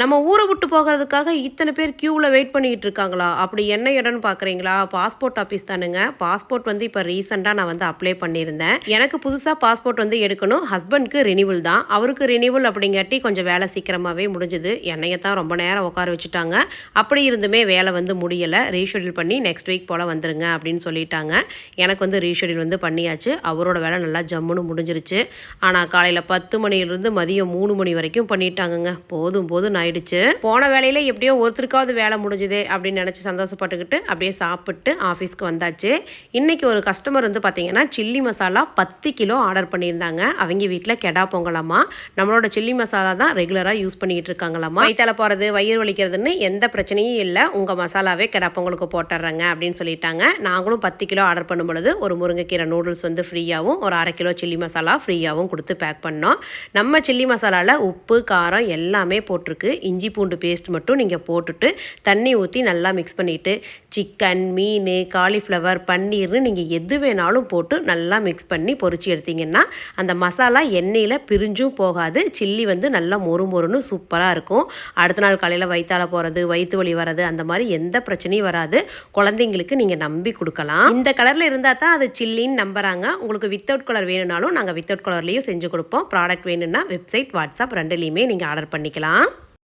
நம்ம ஊரை விட்டு போகிறதுக்காக இத்தனை பேர் க்யூவில் வெயிட் பண்ணிக்கிட்டு இருக்காங்களா? அப்படி என்ன இடம்னு பார்க்குறீங்களா பாஸ்போர்ட் ஆஃபீஸ் தானுங்க. பாஸ்போர்ட் வந்து இப்போ ரீசெண்டாக நான் வந்து அப்ளை பண்ணியிருந்தேன். எனக்கு புதுசாக பாஸ்போர்ட் வந்து எடுக்கணும். ஹஸ்பண்ட்க்கு ரினிவல் தான். அவருக்கு ரினிவல் அப்படிங்காட்டி கொஞ்சம் வேலை சீக்கிரமாகவே முடிஞ்சுது. என்னைய தான் ரொம்ப நேரம் உட்கார வச்சுட்டாங்க. அப்படி இருந்துமே வேலை வந்து முடியலை. ரீஷெடியூல் பண்ணி நெக்ஸ்ட் வீக் போல் வந்துருங்க அப்படின்னு சொல்லிட்டாங்க. எனக்கு வந்து ரீஷெடியூல் வந்து பண்ணியாச்சு. அவரோட வேலை நல்லா ஜம்முன்னு முடிஞ்சிருச்சு. ஆனால் காலையில் பத்து மணியிலிருந்து மதியம் மூணு மணி வரைக்கும் பண்ணிட்டாங்கங்க. போதும் போதும் ஆயிடுச்சு. போன வேலையில எப்படியோ ஒருத்தருக்காவது வேலை முடிஞ்சுதே அப்படின்னு நினச்சி சந்தோஷப்பட்டுக்கிட்டு அப்படியே சாப்பிட்டு ஆஃபீஸ்க்கு வந்தாச்சு. இன்னைக்கு ஒரு கஸ்டமர் வந்து பார்த்தீங்கன்னா சில்லி மசாலா பத்து கிலோ ஆர்டர் பண்ணியிருந்தாங்க. அவங்க வீட்டில் கெடா பொங்கலாமா? நம்மளோட சில்லி மசாலா தான் ரெகுலராக யூஸ் பண்ணிக்கிட்டு இருக்காங்களாமா? வயிற்றால போகிறது வயிறு வலிக்கிறதுன்னு எந்த பிரச்சனையும் இல்லை. உங்கள் மசாலாவே கெடா பொங்கலுக்கு போட்டுடுறாங்க அப்படின்னு சொல்லிட்டாங்க. நாங்களும் பத்து கிலோ ஆர்டர் பண்ணும் பொழுது ஒரு முருங்கைக்கீரை நூடுல்ஸ் வந்து ஃப்ரீயாகவும் ஒரு அரை கிலோ சில்லி மசாலா ஃப்ரீயாகவும் கொடுத்து பேக் பண்ணோம். நம்ம சில்லி மசாலாவில் உப்பு காரம் எல்லாமே போட்டிருக்கு. இஞ்சி பூண்டு பேஸ்ட் மட்டும் நீங்கள் போட்டுட்டு தண்ணி ஊற்றி நல்லா மிக்ஸ் பண்ணிவிட்டு சிக்கன் மீன் காலிஃப்ளவர் பன்னீர்னு நீங்கள் எது வேணாலும் போட்டு நல்லா மிக்ஸ் பண்ணி பொறிச்சு எடுத்தீங்கன்னா அந்த மசாலா எண்ணெயில் பிரிஞ்சும் போகாது. சில்லி வந்து நல்லா மொறு மொறுன்னு சூப்பராக இருக்கும். அடுத்த நாள் காலையில் வயிற்றால போகிறது வயிற்று வலி வர்றது அந்த மாதிரி எந்த பிரச்சனையும் வராது. குழந்தைங்களுக்கு நீங்கள் நம்பி கொடுக்கலாம். இந்த கலரில் இருந்தால் தான் அது சில்லின்னு நம்புறாங்க. உங்களுக்கு வித்தவுட் கலர் வேணும்னாலும் நாங்கள் வித்தவுட் கலர்லேயும் செஞ்சு கொடுப்போம். ப்ராடக்ட் வேணும்னா வெப்சைட் வாட்ஸ்அப் ரெண்டுலேயுமே நீங்கள் ஆர்டர் பண்ணிக்கலாம்.